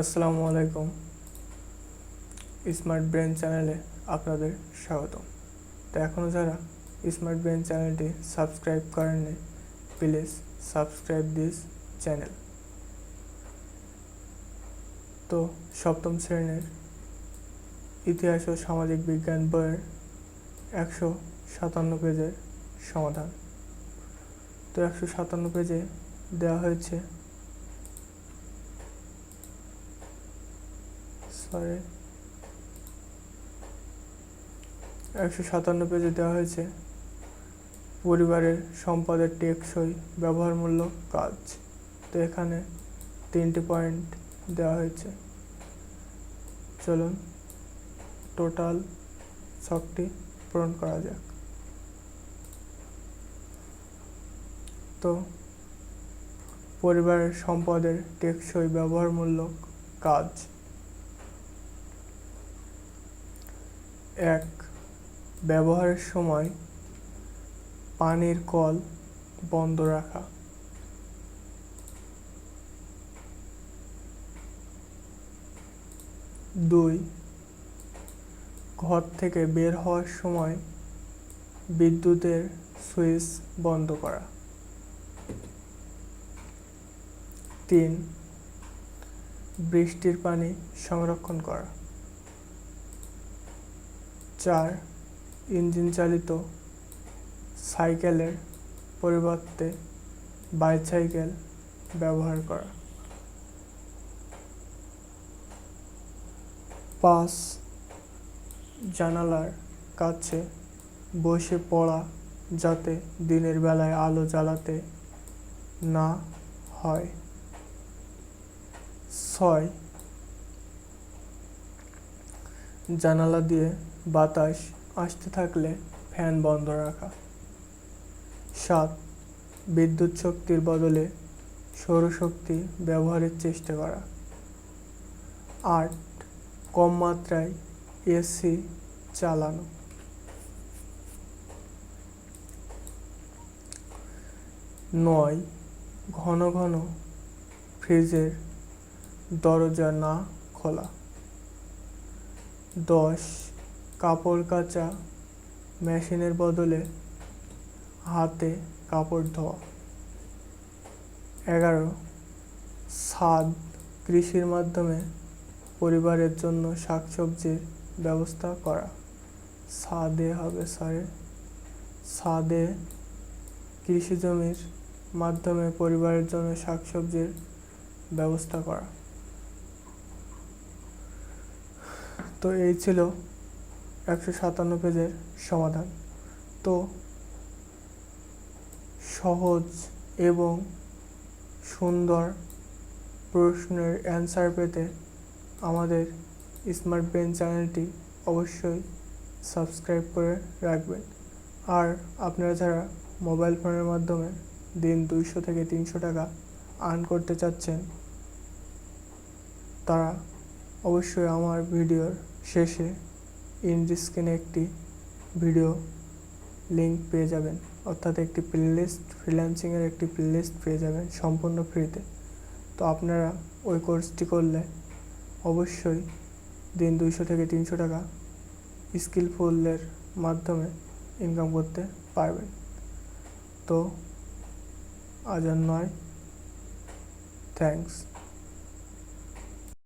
আসসালামু আলাইকুম। Smart brain চ্যানেলে আপনাদের স্বাগত তো এখনও যারা স্মার্ট ব্রেন চ্যানেলটি সাবস্ক্রাইব করেননি, প্লিজ সাবস্ক্রাইব দিস চ্যানেল। তো সপ্তম শ্রেণির ইতিহাস ও সামাজিক বিজ্ঞান বইয়ের একশো সাতান্ন পেজের সমাধান। তো একশো সাতান্ন পেজে দেওয়া হয়েছে সরি একশো সাতান্ন পেজে দেওয়া হয়েছে, পরিবারের সম্পদের টেকসই ব্যবহারমূলক কাজ। তো এখানে তিনটি পয়েন্ট দেওয়া হয়েছে। চলুন, টোটাল ছকটি পূরণ করা যাক। তো, পরিবারের সম্পদের টেকসই ব্যবহারমূলক কাজ। এক ব্যবহারের সময় পানির কল বন্ধ রাখা। দুই, ঘর থেকে বের হওয়ার সময় বিদ্যুতের সুইচ বন্ধ করা। তিন, বৃষ্টির পানি সংরক্ষণ করা। চার ইঞ্জিন চালিত সাইকেলের পরিবর্তে বাইসাইকেল ব্যবহার করা। পাঁচ জানালার কাছে বসে পড়া যাতে দিনের বেলায় আলো জ্বালাতে না হয়। ছয় জানালা দিয়ে বাতাস আসতে থাকলে ফ্যান বন্ধ রাখা। সাত, বিদ্যুৎ শক্তির বদলে সৌরশক্তি ব্যবহারের চেষ্টা করা। আট, কম মাত্রায় এসি চালানো। নয়, ঘন ঘন ফ্রিজের দরজা না খোলা। দশ, কাপড় কাচা মেশিনের বদলে হাতে কাপড় ধোয়া। এগারো ছাদ কৃষির মাধ্যমে পরিবারের জন্য শাকসবজির ব্যবস্থা করা। ছাদে হবে সরি ছাদে কৃষি জমির মাধ্যমে পরিবারের জন্য শাকসবজির ব্যবস্থা করা। তো এই ছিল একশো সাতান্ন পেজের সমাধান। তো সহজ এবং সুন্দর প্রশ্নের অ্যান্সার পেতে আমাদের স্মার্ট ব্রেন চ্যানেলটি অবশ্যই সাবস্ক্রাইব করে রাখবেন। আর আপনারা যারা মোবাইল ফোনের মাধ্যমে দিন দুইশো থেকে তিনশো টাকা আর্ন করতে চাচ্ছেন, তারা অবশ্যই আমার ভিডিওর শেষে ইন স্ক্রিনে একটি ভিডিও লিঙ্ক পেয়ে যাবেন। অর্থাৎ একটি প্লেলিস্ট ফ্রিল্যান্সিংয়ের একটি প্লেলিস্ট পেয়ে যাবেন সম্পূর্ণ ফ্রিতে তো আপনারা ওই কোর্সটি করলে অবশ্যই দিন দুইশো থেকে তিনশো টাকা স্কিলফুলের মাধ্যমে ইনকাম করতে পারবেন। তো আজ আর নয়। থ্যাংকস